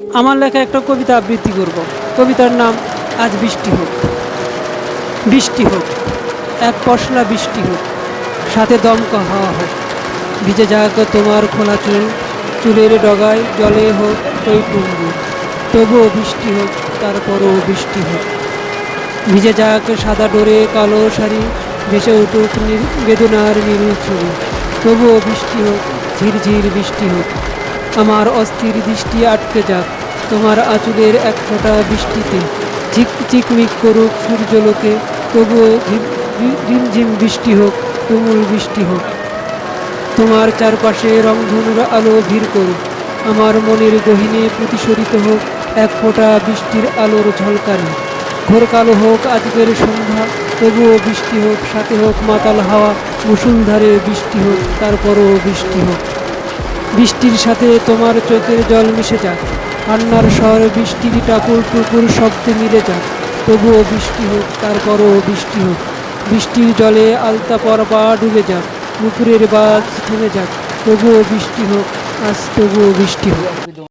আমার লেখা একটা কবিতা আবৃত্তি করব। কবিতার নাম, আজ বৃষ্টি হোক। বৃষ্টি হোক, এক পশলা বৃষ্টি হোক, সাথে দমকা হাওয়া হোক। ভিজে যাক তোমার খোলা চুল, চুলের ডগায় জলে হোক ওই টুম্বু তবুও বৃষ্টি হোক, তারপরও বৃষ্টি হোক। ভিজে যাক সাদা ডোরে কালো শাড়ি, ভেসে উঠুক বেদনার নিরুল ছবি। তবুও বৃষ্টি হোক, ঝিরঝির বৃষ্টি হোক। আমার অস্থির দৃষ্টি আটকে যাক। তোমার আঁচলের এক ফোঁটা বৃষ্টিতে। ঝিক চিকমিক করুক সূর্যলোকে, তবুও ঝিম- ঝিমঝিম বৃষ্টি হোক, তুমুল বৃষ্টি হোক। তোমার চারপাশে রংধনুর আলো ভিড় করুক। আমার মনের গহিনে প্রতিসরিত হোক এক ফোঁটা বৃষ্টির আলোর ঝলকানি। ঘোর কালো হোক আজকের সন্ধ্যা, তবুও বৃষ্টি হোক, সাথে হোক মাতাল হাওয়া মুসুলধারে বৃষ্টি হোক, তারপরও বৃষ্টি হোক। বৃষ্টির সাথে তোমার চোখের জল মিশে যাক। কান্নার শহরে বৃষ্টির টাকুর টুকুর শব্দে মিলে যাক। তবুও বৃষ্টি হোক, তারপরও বৃষ্টি হোক। বৃষ্টির জলে আলতা পর বা ডুবে যাক। পুকুরের বাজ থেমে যাক। তবুও বৃষ্টি হোক, আজ তবুও বৃষ্টি হোক।